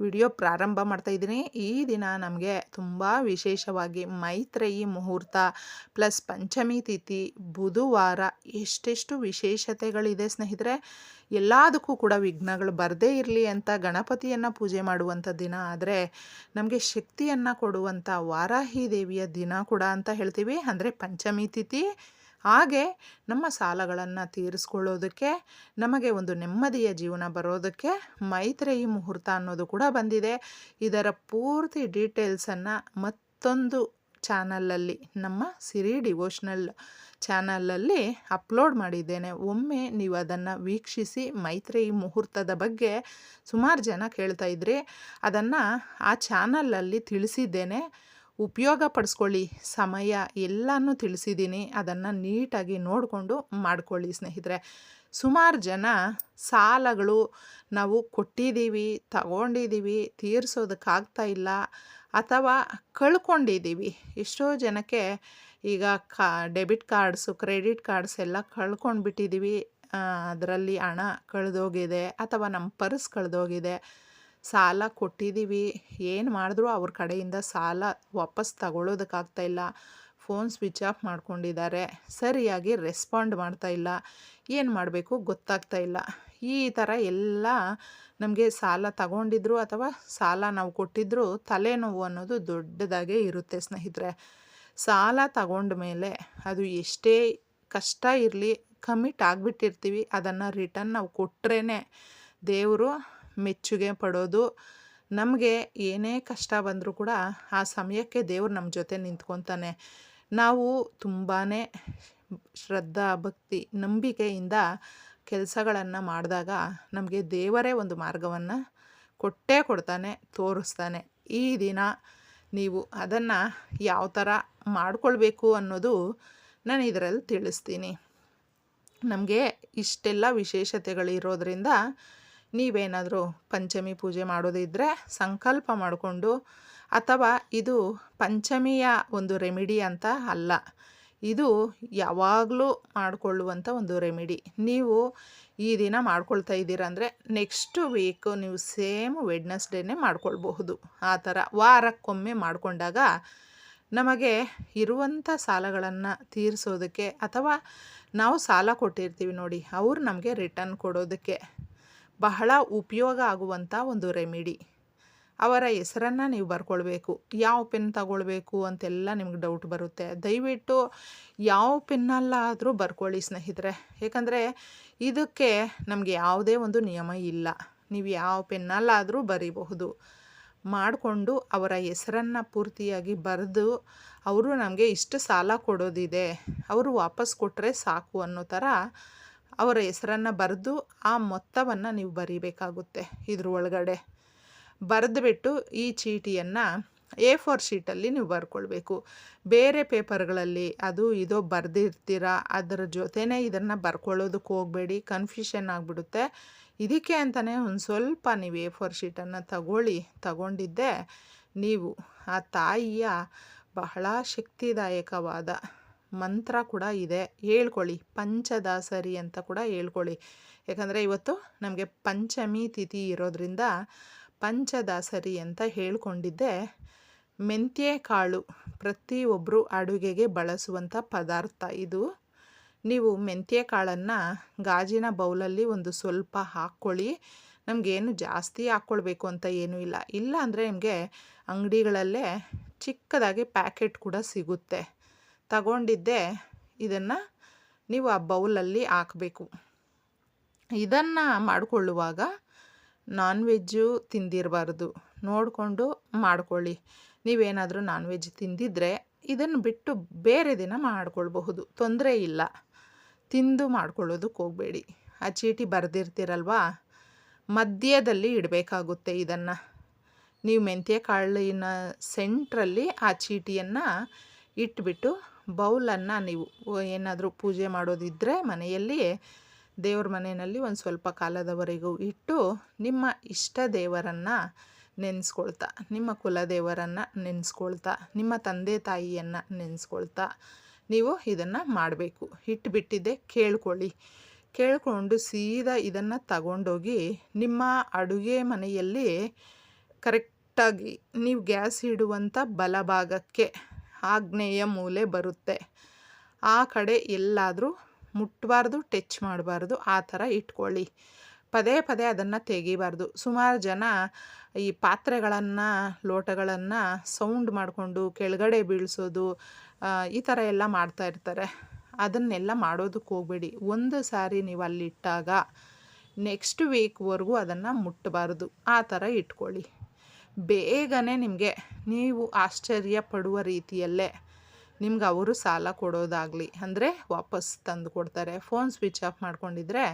Video ಪ್ರಾರಂಭ ಮಾಡ್ತಾ ಇದ್ದೀನಿ. ಈ ದಿನ ನಮಗೆ ತುಂಬ ವಿಶೇಷವಾಗಿ ಮೈತ್ರೇಯಿ ಮುಹೂರ್ತ ಪ್ಲಸ್ ಪಂಚಮಿ ತಿಥಿ, ಬುಧವಾರ ಎಷ್ಟೆಷ್ಟು ವಿಶೇಷತೆಗಳಿದೆ ಸ್ನೇಹಿತರೆ. ಎಲ್ಲದಕ್ಕೂ ಕೂಡ ವಿಘ್ನಗಳು ಬರದೇ ಇರಲಿ ಅಂತ ಗಣಪತಿಯನ್ನು ಪೂಜೆ ಮಾಡುವಂಥ ದಿನ. ಆದರೆ ನಮಗೆ ಶಕ್ತಿಯನ್ನು ಕೊಡುವಂಥ ವಾರಾಹಿ ದೇವಿಯ ದಿನ ಕೂಡ ಅಂತ ಹೇಳ್ತೀವಿ. ಅಂದರೆ ಪಂಚಮಿ ತಿಥಿ ಹಾಗೆ ನಮ್ಮ ಸಾಲಗಳನ್ನು ತೀರಿಸ್ಕೊಳ್ಳೋದಕ್ಕೆ, ನಮಗೆ ಒಂದು ನೆಮ್ಮದಿಯ ಜೀವನ ಬರೋದಕ್ಕೆ ಮೈತ್ರೇಯಿ ಮುಹೂರ್ತ ಅನ್ನೋದು ಕೂಡ ಬಂದಿದೆ. ಇದರ ಪೂರ್ತಿ ಡೀಟೇಲ್ಸನ್ನು ಮತ್ತೊಂದು ಚಾನಲಲ್ಲಿ, ನಮ್ಮ ಸಿರಿ ಡಿವೋಷ್ನಲ್ ಚಾನಲಲ್ಲಿ ಅಪ್ಲೋಡ್ ಮಾಡಿದ್ದೇನೆ. ಒಮ್ಮೆ ನೀವು ಅದನ್ನು ವೀಕ್ಷಿಸಿ ಮೈತ್ರೇಯಿ ಮುಹೂರ್ತದ ಬಗ್ಗೆ ಸುಮಾರು ಜನ ಕೇಳ್ತಾ ಇದ್ರಿ ಅದನ್ನು ಆ ಚಾನಲಲ್ಲಿ ತಿಳಿಸಿದ್ದೇನೆ. ಉಪಯೋಗ ಪಡಿಸ್ಕೊಳ್ಳಿ. ಸಮಯ ಎಲ್ಲನೂ ತಿಳಿಸಿದ್ದೀನಿ. ಅದನ್ನು ನೀಟಾಗಿ ನೋಡಿಕೊಂಡು ಮಾಡ್ಕೊಳ್ಳಿ ಸ್ನೇಹಿತರೆ. ಸುಮಾರು ಜನ ಸಾಲಗಳು ನಾವು ಕೊಟ್ಟಿದ್ದೀವಿ, ತಗೊಂಡಿದ್ದೀವಿ, ತೀರಿಸೋದಕ್ಕಾಗ್ತಾ ಇಲ್ಲ ಅಥವಾ ಕಳ್ಕೊಂಡಿದ್ದೀವಿ. ಎಷ್ಟೋ ಜನಕ್ಕೆ ಈಗ ಕಾ, ಡೆಬಿಟ್ ಕಾರ್ಡ್ಸು, ಕ್ರೆಡಿಟ್ ಕಾರ್ಡ್ಸ್ ಎಲ್ಲ ಕಳ್ಕೊಂಡ್ಬಿಟ್ಟಿದ್ದೀವಿ. ಅದರಲ್ಲಿ ಹಣ ಕಳೆದೋಗಿದೆ ಅಥವಾ ನಮ್ಮ ಪರ್ಸ್ ಕಳೆದೋಗಿದೆ. ಸಾಲ ಕೊಟ್ಟಿದ್ದೀವಿ. ಏನು ಮಾಡಿದ್ರು ಅವ್ರ ಕಡೆಯಿಂದ ಸಾಲ ವಾಪಸ್ ತಗೊಳ್ಳೋದಕ್ಕಾಗ್ತಾ ಇಲ್ಲ. ಫೋನ್ ಸ್ವಿಚ್ ಆಫ್ ಮಾಡ್ಕೊಂಡಿದ್ದಾರೆ. ಸರಿಯಾಗಿ ರೆಸ್ಪಾಂಡ್ ಮಾಡ್ತಾ ಇಲ್ಲ. ಏನು ಮಾಡಬೇಕು ಗೊತ್ತಾಗ್ತಾ ಇಲ್ಲ. ಈ ಥರ ಎಲ್ಲ ನಮಗೆ ಸಾಲ ತಗೊಂಡಿದ್ರು ಅಥವಾ ಸಾಲ ನಾವು ಕೊಟ್ಟಿದ್ರು ತಲೆನೋವು ಅನ್ನೋದು ದೊಡ್ಡದಾಗೇ ಇರುತ್ತೆ ಸ್ನೇಹಿತರೆ. ಸಾಲ ತಗೊಂಡ ಮೇಲೆ ಅದು ಎಷ್ಟೇ ಕಷ್ಟ ಇರಲಿ, ಕಮಿಟ್ ಆಗಿಬಿಟ್ಟಿರ್ತೀವಿ. ಅದನ್ನು ರಿಟರ್ನ್ ನಾವು ಕೊಟ್ರೇ ದೇವರು ಮೆಚ್ಚುಗೆ ಪಡೋದು, ನಮಗೆ ಏನೇ ಕಷ್ಟ ಬಂದರೂ ಕೂಡ ಆ ಸಮಯಕ್ಕೆ ದೇವರು ನಮ್ಮ ಜೊತೆ ನಿಂತ್ಕೊತಾನೆ. ನಾವು ತುಂಬಾ ಶ್ರದ್ಧಾ, ಭಕ್ತಿ, ನಂಬಿಕೆಯಿಂದ ಕೆಲಸಗಳನ್ನು ಮಾಡಿದಾಗ ನಮಗೆ ದೇವರೇ ಒಂದು ಮಾರ್ಗವನ್ನು ಕೊಟ್ಟೇ ಕೊಡ್ತಾನೆ, ತೋರಿಸ್ತಾನೆ. ಈ ದಿನ ನೀವು ಅದನ್ನು ಯಾವ ಥರ ಮಾಡಿಕೊಳ್ಬೇಕು ಅನ್ನೋದು ನಾನು ಇದರಲ್ಲಿ ತಿಳಿಸ್ತೀನಿ. ನಮಗೆ ಇಷ್ಟೆಲ್ಲ ವಿಶೇಷತೆಗಳಿರೋದ್ರಿಂದ ನೀವೇನಾದರೂ ಪಂಚಮಿ ಪೂಜೆ ಮಾಡೋದಿದ್ದರೆ ಸಂಕಲ್ಪ ಮಾಡಿಕೊಂಡು ಅಥವಾ ಇದು ಪಂಚಮಿಯ ಒಂದು ರೆಮಿಡಿ ಅಂತ ಅಲ್ಲ, ಇದು ಯಾವಾಗಲೂ ಮಾಡಿಕೊಳ್ಳುವಂಥ ಒಂದು ರೆಮಿಡಿ. ನೀವು ಈ ದಿನ ಮಾಡ್ಕೊಳ್ತಾ ಇದ್ದೀರಂದರೆ ನೆಕ್ಸ್ಟು ವೀಕು ನೀವು ಸೇಮ್ ವೆಡ್ನೆಸ್ಡೇನೇ ಮಾಡ್ಕೊಳ್ಬಹುದು. ಆ ಥರ ವಾರಕ್ಕೊಮ್ಮೆ ಮಾಡಿಕೊಂಡಾಗ ನಮಗೆ ಇರುವಂಥ ಸಾಲಗಳನ್ನು ತೀರಿಸೋದಕ್ಕೆ ಅಥವಾ ನಾವು ಸಾಲ ಕೊಟ್ಟಿರ್ತೀವಿ ನೋಡಿ, ಅವ್ರು ನಮಗೆ ರಿಟರ್ನ್ ಕೊಡೋದಕ್ಕೆ. ಬಹಳ ಉಪಯೋಗ ಆಗುವಂಥ ಒಂದು ರೆಮಿಡಿ. ಅವರ ಹೆಸರನ್ನು ನೀವು ಬರ್ಕೊಳ್ಬೇಕು. ಯಾವ ಪೆನ್ ತಗೊಳ್ಬೇಕು ಅಂತೆಲ್ಲ ನಿಮ್ಗೆ ಡೌಟ್ ಬರುತ್ತೆ. ದಯವಿಟ್ಟು ಯಾವ ಪೆನ್ನಲ್ಲಾದರೂ ಬರ್ಕೊಳ್ಳಿ ಸ್ನೇಹಿತರೆ. ಏಕೆಂದರೆ ಇದಕ್ಕೆ ನಮಗೆ ಯಾವುದೇ ಒಂದು ನಿಯಮ ಇಲ್ಲ. ನೀವು ಯಾವ ಪೆನ್ನಲ್ಲಾದರೂ ಬರೀಬಹುದು. ಮಾಡಿಕೊಂಡು ಅವರ ಹೆಸರನ್ನು ಪೂರ್ತಿಯಾಗಿ ಬರೆದು ಅವರು ನಮಗೆ ಇಷ್ಟು ಸಾಲ ಕೊಡೋದಿದೆ. ಅವರು ವಾಪಸ್ ಕೊಟ್ಟರೆ ಸಾಕು ಅನ್ನೋ ಥರ ಅವರ ಹೆಸರನ್ನು ಬರೆದು ಆ ಮೊತ್ತವನ್ನು ನೀವು ಬರೀಬೇಕಾಗುತ್ತೆ ಇದ್ರ ಒಳಗಡೆ. ಬರೆದುಬಿಟ್ಟು ಈ ಚೀಟಿಯನ್ನು ಎ ಫೋರ್ ಶೀಟಲ್ಲಿ ನೀವು ಬರ್ಕೊಳ್ಬೇಕು. ಬೇರೆ ಪೇಪರ್ಗಳಲ್ಲಿ ಅದು ಇದೋ ಬರೆದಿರ್ತೀರ, ಅದರ ಜೊತೆನೇ ಇದನ್ನು ಬರ್ಕೊಳ್ಳೋದಕ್ಕೆ ಹೋಗಬೇಡಿ, ಕನ್ಫ್ಯೂಷನ್ ಆಗಿಬಿಡುತ್ತೆ. ಇದಕ್ಕೆ ಅಂತಲೇ ಒಂದು ಸ್ವಲ್ಪ ನೀವು ಎ ಫೋರ್ ಶೀಟನ್ನು ತಗೊಳ್ಳಿ, ತಗೊಂಡಿದ್ದೆ ನೀವು ಆ ತಾಯಿಯ ಬಹಳ ಶಕ್ತಿದಾಯಕವಾದ ಮಂತ್ರ ಕೂಡ ಇದೆ. ಹೇಳ್ಕೊಳ್ಳಿ. ಪಂಚದಾಸರಿ ಅಂತ ಕೂಡ ಹೇಳ್ಕೊಳ್ಳಿ. ಯಾಕಂದರೆ ಇವತ್ತು ನಮಗೆ ಪಂಚಮಿ ತಿಥಿ ಇರೋದ್ರಿಂದ ಪಂಚದಾಸರಿ ಅಂತ ಹೇಳ್ಕೊಂಡಿದ್ದೆ. ಮೆಂತ್ಯೆ ಕಾಳು ಪ್ರತಿಯೊಬ್ಬರು ಅಡುಗೆಗೆ ಬಳಸುವಂಥ ಪದಾರ್ಥ ಇದು. ನೀವು ಮೆಂತ್ಯೆ ಕಾಳನ್ನು ಗಾಜಿನ ಬೌಲಲ್ಲಿ ಒಂದು ಸ್ವಲ್ಪ ಹಾಕ್ಕೊಳ್ಳಿ. ನಮಗೇನು ಜಾಸ್ತಿ ಹಾಕ್ಕೊಳ್ಬೇಕು ಅಂತ ಏನೂ ಇಲ್ಲ. ಇಲ್ಲ ಅಂದರೆ ನಿಮಗೆ ಅಂಗಡಿಗಳಲ್ಲೇ ಚಿಕ್ಕದಾಗಿ ಪ್ಯಾಕೆಟ್ ಕೂಡ ಸಿಗುತ್ತೆ. ತಗೊಂಡಿದ್ದೆ. ಇದನ್ನು ನೀವು ಆ ಬೌಲಲ್ಲಿ ಹಾಕಬೇಕು. ಇದನ್ನು ಮಾಡಿಕೊಳ್ಳುವಾಗ ನಾನ್ ವೆಜ್ಜು ತಿಂದಿರಬಾರ್ದು. ನೋಡಿಕೊಂಡು ಮಾಡಿಕೊಳ್ಳಿ. ನೀವೇನಾದರೂ ನಾನ್ ವೆಜ್ ತಿಂದಿದ್ದರೆ ಇದನ್ನು ಬಿಟ್ಟು ಬೇರೆ ದಿನ ಮಾಡಿಕೊಳ್ಬಹುದು. ತೊಂದರೆ ಇಲ್ಲ. ತಿಂದು ಮಾಡ್ಕೊಳ್ಳೋದಕ್ಕೆ ಹೋಗಬೇಡಿ. ಆ ಚೀಟಿ ಬರೆದಿರ್ತೀರಲ್ವಾ? ಮಧ್ಯದಲ್ಲಿ ಇಡಬೇಕಾಗುತ್ತೆ ಇದನ್ನು. ನೀವು ಮೆಂತ್ಯ ಕಾಳಿನ ಸೆಂಟ್ರಲ್ಲಿ ಆ ಚೀಟಿಯನ್ನು ಇಟ್ಬಿಟ್ಟು ಬೌಲನ್ನು ನೀವು ಏನಾದರೂ ಪೂಜೆ ಮಾಡೋದಿದ್ದರೆ ಮನೆಯಲ್ಲಿ, ದೇವ್ರ ಮನೆಯಲ್ಲಿ ಒಂದು ಸ್ವಲ್ಪ ಕಾಲದವರೆಗೂ ಇಟ್ಟು ನಿಮ್ಮ ಇಷ್ಟ ದೇವರನ್ನು ನೆನೆಸ್ಕೊಳ್ತಾ, ನಿಮ್ಮ ಕುಲದೇವರನ್ನು ನೆನೆಸ್ಕೊಳ್ತಾ, ನಿಮ್ಮ ತಂದೆ ತಾಯಿಯನ್ನು ನೆನೆಸ್ಕೊಳ್ತಾ ನೀವು ಇದನ್ನು ಮಾಡಬೇಕು. ಇಟ್ಬಿಟ್ಟಿದ್ದೆ ಕೇಳ್ಕೊಳ್ಳಿ. ಕೇಳಿಕೊಂಡು ಸೀದಾ ಇದನ್ನು ತಗೊಂಡೋಗಿ ನಿಮ್ಮ ಅಡುಗೆ ಮನೆಯಲ್ಲಿ ಕರೆಕ್ಟಾಗಿ ನೀವು ಗ್ಯಾಸ್ ಇಡುವಂಥ ಬಲಭಾಗಕ್ಕೆ ಆಗ್ನೇಯ ಮೂಲೆ ಬರುತ್ತೆ. ಆ ಕಡೆ ಎಲ್ಲಾದರೂ ಮುಟ್ಟಬಾರ್ದು ಟಚ್ ಮಾಡಬಾರ್ದು, ಆ ಥರ ಇಟ್ಕೊಳ್ಳಿ. ಪದೇ ಪದೇ ಅದನ್ನು ತೆಗಿಬಾರ್ದು. ಸುಮಾರು ಜನ ಈ ಪಾತ್ರೆಗಳನ್ನು, ಲೋಟಗಳನ್ನು ಸೌಂಡ್ ಮಾಡಿಕೊಂಡು ಕೆಳಗಡೆ ಬೀಳಿಸೋದು ಈ ಥರ ಎಲ್ಲ ಮಾಡ್ತಾ ಇರ್ತಾರೆ. ಅದನ್ನೆಲ್ಲ ಮಾಡೋದಕ್ಕೆ ಹೋಗಬೇಡಿ. ಒಂದು ಸಾರಿ ನೀವು ಅಲ್ಲಿಟ್ಟಾಗ, ನೆಕ್ಸ್ಟ್ ವೀಕ್ವರೆಗೂ ಅದನ್ನು ಮುಟ್ಟಬಾರ್ದು ಆ ಥರ ಇಟ್ಕೊಳ್ಳಿ. ಬೇಗನೆ ನಿಮಗೆ ನೀವು ಆಶ್ಚರ್ಯ ಪಡುವ ರೀತಿಯಲ್ಲೇ ನಿಮ್ಗೆ ಅವರು ಸಾಲ ಕೊಡೋದಾಗಲಿ, ಅಂದರೆ ವಾಪಸ್ ತಂದು ಕೊಡ್ತಾರೆ. ಫೋನ್ ಸ್ವಿಚ್ ಆಫ್ ಮಾಡ್ಕೊಂಡಿದ್ರೆ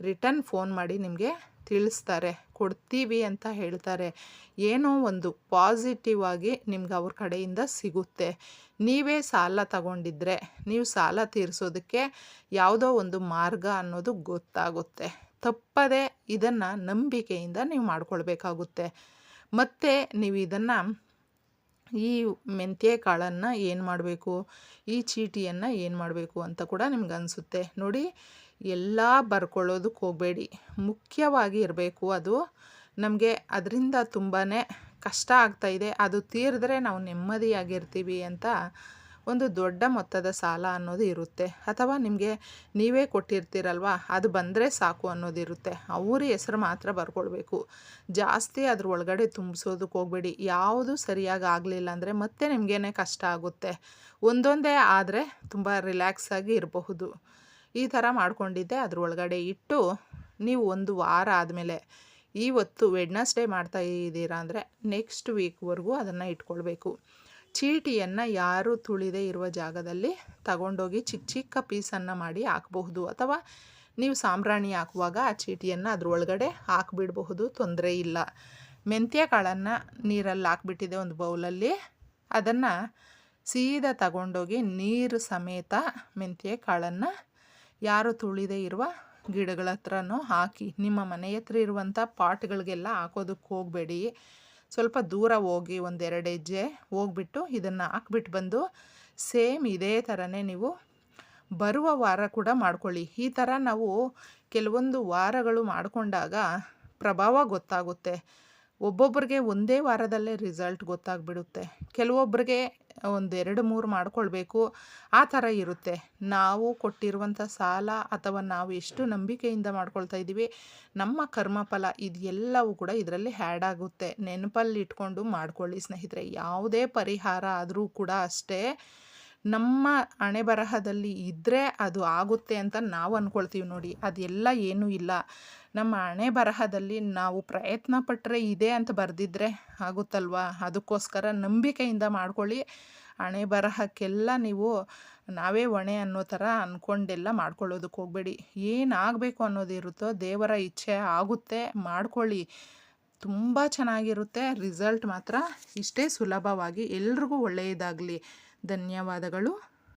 ರಿಟರ್ನ್ ಫೋನ್ ಮಾಡಿ ನಿಮಗೆ ತಿಳಿಸ್ತಾರೆ. ಕೊಡ್ತೀವಿ ಅಂತ ಹೇಳ್ತಾರೆ. ಏನೋ ಒಂದು ಪಾಸಿಟಿವ್ ಆಗಿ ನಿಮ್ಗೆ ಅವ್ರ ಕಡೆಯಿಂದ ಸಿಗುತ್ತೆ. ನೀವೇ ಸಾಲ ತಗೊಂಡಿದ್ರೆ, ನೀವು ಸಾಲ ತೀರಿಸೋದಕ್ಕೆ ಯಾವುದೋ ಒಂದು ಮಾರ್ಗ ಅನ್ನೋದು ಗೊತ್ತಾಗುತ್ತೆ. ತಪ್ಪದೇ ಇದನ್ನು ನಂಬಿಕೆಯಿಂದ ನೀವು ಮಾಡ್ಕೊಳ್ಬೇಕಾಗುತ್ತೆ. ಮತ್ತು ನೀವು ಇದನ್ನು ಈ ಮೆಂತ್ಯ ಕಾಳನ್ನು ಏನು ಮಾಡಬೇಕು? ಈ ಚೀಟಿಯನ್ನು ಏನು ಮಾಡಬೇಕು ಅಂತ ಕೂಡ ನಿಮ್ಗೆ ಅನಿಸುತ್ತೆ. ನೋಡಿ, ಎಲ್ಲ ಬರ್ಕೊಳ್ಳೋದಕ್ಕೆ ಹೋಗಬೇಡಿ. ಮುಖ್ಯವಾಗಿ ಇರಬೇಕು ಅದು. ನಮಗೆ ಅದರಿಂದ ತುಂಬಾ ಕಷ್ಟ ಆಗ್ತಾಯಿದೆ ಅದು ತೀರಿದ್ರೆ ನಾವು ನೆಮ್ಮದಿಯಾಗಿರ್ತೀವಿ ಅಂತ ಒಂದು ದೊಡ್ಡ ಮೊತ್ತದ ಸಾಲ ಅನ್ನೋದು ಇರುತ್ತೆ. ಅಥವಾ ನಿಮಗೆ ನೀವೇ ಕೊಟ್ಟಿರ್ತೀರಲ್ವ, ಅದು ಬಂದರೆ ಸಾಕು ಅನ್ನೋದಿರುತ್ತೆ ಅವ್ರ ಹೆಸರು ಮಾತ್ರ ಬರ್ಕೊಳ್ಬೇಕು. ಜಾಸ್ತಿ ಅದ್ರ ಒಳಗಡೆ ತುಂಬಿಸೋದಕ್ಕೆ ಹೋಗಬೇಡಿ. ಯಾವುದು ಸರಿಯಾಗಿ ಆಗಲಿಲ್ಲ ಅಂದರೆ ಮತ್ತೆ ನಿಮಗೇನೆ ಕಷ್ಟ ಆಗುತ್ತೆ. ಒಂದೊಂದೇ ಆದರೆ ತುಂಬ ರಿಲ್ಯಾಕ್ಸ್ ಆಗಿ ಇರಬಹುದು. ಈ ಥರ ಮಾಡ್ಕೊಂಡಿದ್ದೆ. ಅದ್ರ ಒಳಗಡೆ ಇಟ್ಟು ನೀವು ಒಂದು ವಾರ ಆದಮೇಲೆ ಇವತ್ತು ವೆಡ್ನಸ್ಡೇ ಮಾಡ್ತಾ ಇದ್ದೀರಾ ಅಂದರೆ ನೆಕ್ಸ್ಟ್ ವೀಕ್ವರೆಗೂ ಅದನ್ನು ಇಟ್ಕೊಳ್ಬೇಕು. ಚೀಟಿಯನ್ನು ಯಾರು ತುಳಿದೆ ಇರುವ ಜಾಗದಲ್ಲಿ ತಗೊಂಡೋಗಿ ಚಿಕ್ಕ ಚಿಕ್ಕ ಪೀಸನ್ನು ಮಾಡಿ ಹಾಕಬಹುದು. ಅಥವಾ ನೀವು ಸಾಂಬ್ರಾಣಿ ಹಾಕುವಾಗ ಆ ಚೀಟಿಯನ್ನು ಅದ್ರೊಳಗಡೆ ಹಾಕಿಬಿಡಬಹುದು. ತೊಂದರೆ ಇಲ್ಲ. ಮೆಂತ್ಯ ಕಾಳನ್ನು ನೀರಲ್ಲಿ ಹಾಕ್ಬಿಟ್ಟಿದೆ ಒಂದು ಬೌಲಲ್ಲಿ. ಅದನ್ನು ಸೀದಾ ತಗೊಂಡೋಗಿ ನೀರು ಸಮೇತ ಮೆಂತ್ಯ ಕಾಳನ್ನು ಯಾರು ತುಳಿದೇ ಇರುವ ಗಿಡಗಳ ಹತ್ರನೂ ಹಾಕಿ, ನಿಮ್ಮ ಮನೆ ಹತ್ರ ಇರುವಂಥ ಪಾಟ್ಗಳಿಗೆಲ್ಲ ಹಾಕೋದಕ್ಕೆ ಹೋಗಬೇಡಿ. ಸ್ವಲ್ಪ ದೂರ ಹೋಗಿ ಒಂದೆರಡು ಹೆಜ್ಜೆ ಹೋಗ್ಬಿಟ್ಟು ಇದನ್ನು ಹಾಕ್ಬಿಟ್ಟು ಬಂದು ಸೇಮ್ ಇದೇ ಥರನೇ ನೀವು ಬರುವ ವಾರ ಕೂಡ ಮಾಡ್ಕೊಳ್ಳಿ. ಈ ಥರ ನಾವು ಕೆಲವೊಂದು ವಾರಗಳು ಮಾಡಿಕೊಂಡಾಗ ಪ್ರಭಾವ ಗೊತ್ತಾಗುತ್ತೆ. ಒಬ್ಬೊಬ್ರಿಗೆ ಒಂದೇ ವಾರದಲ್ಲೇ ರಿಸಲ್ಟ್ ಗೊತ್ತಾಗ್ಬಿಡುತ್ತೆ. ಕೆಲವೊಬ್ಬರಿಗೆ ಒಂದು ಎರಡು ಮೂರು ಮಾಡಿಕೊಳ್ಬೇಕು. ಆ ಥರ ಇರುತ್ತೆ. ನಾವು ಕೊಟ್ಟಿರುವಂಥ ಸಾಲ ಅಥವಾ ನಾವು ಎಷ್ಟು ನಂಬಿಕೆಯಿಂದ ಮಾಡ್ಕೊಳ್ತಾ ಇದ್ದೀವಿ, ನಮ್ಮ ಕರ್ಮಫಲ ಇದೆಲ್ಲವೂ ಕೂಡ ಇದರಲ್ಲಿ ಹ್ಯಾಡ್ ಆಗುತ್ತೆ. ನೆನಪಲ್ಲಿ ಇಟ್ಕೊಂಡು ಮಾಡ್ಕೊಳ್ಳಿ ಸ್ನೇಹಿತರೆ. ಯಾವುದೇ ಪರಿಹಾರ ಆದರೂ ಕೂಡ ಅಷ್ಟೇ. ನಮ್ಮ ಹಣೆ ಬರಹದಲ್ಲಿ ಇದ್ದರೆ ಅದು ಆಗುತ್ತೆ ಅಂತ ನಾವು ಅಂದ್ಕೊಳ್ತೀವಿ ನೋಡಿ. ಅದೆಲ್ಲ ಏನೂ ಇಲ್ಲ. ನಮ್ಮ ಹಣೆ ಬರಹದಲ್ಲಿ ನಾವು ಪ್ರಯತ್ನ ಪಟ್ಟರೆ ಇದೆ ಅಂತ ಬರೆದಿದ್ರೆ ಆಗುತ್ತಲ್ವ? ಅದಕ್ಕೋಸ್ಕರ ನಂಬಿಕೆಯಿಂದ ಮಾಡ್ಕೊಳ್ಳಿ. ಹಣೆ ಬರಹಕ್ಕೆಲ್ಲ ನೀವು ನಾವೇ ಹೊಣೆ ಅನ್ನೋ ಥರ ಅಂದ್ಕೊಂಡೆಲ್ಲ ಮಾಡ್ಕೊಳ್ಳೋದಕ್ಕೆ ಹೋಗಬೇಡಿ. ಏನಾಗಬೇಕು ಅನ್ನೋದಿರುತ್ತೋ ದೇವರ ಇಚ್ಛೆ ಆಗುತ್ತೆ, ಮಾಡ್ಕೊಳ್ಳಿ. ತುಂಬ ಚೆನ್ನಾಗಿರುತ್ತೆ. ರಿಸಲ್ಟ್ ಮಾತ್ರ ಇಷ್ಟೇ ಸುಲಭವಾಗಿ ಎಲ್ರಿಗೂ ಒಳ್ಳೆಯದಾಗಲಿ. ಧನ್ಯವಾದಗಳು.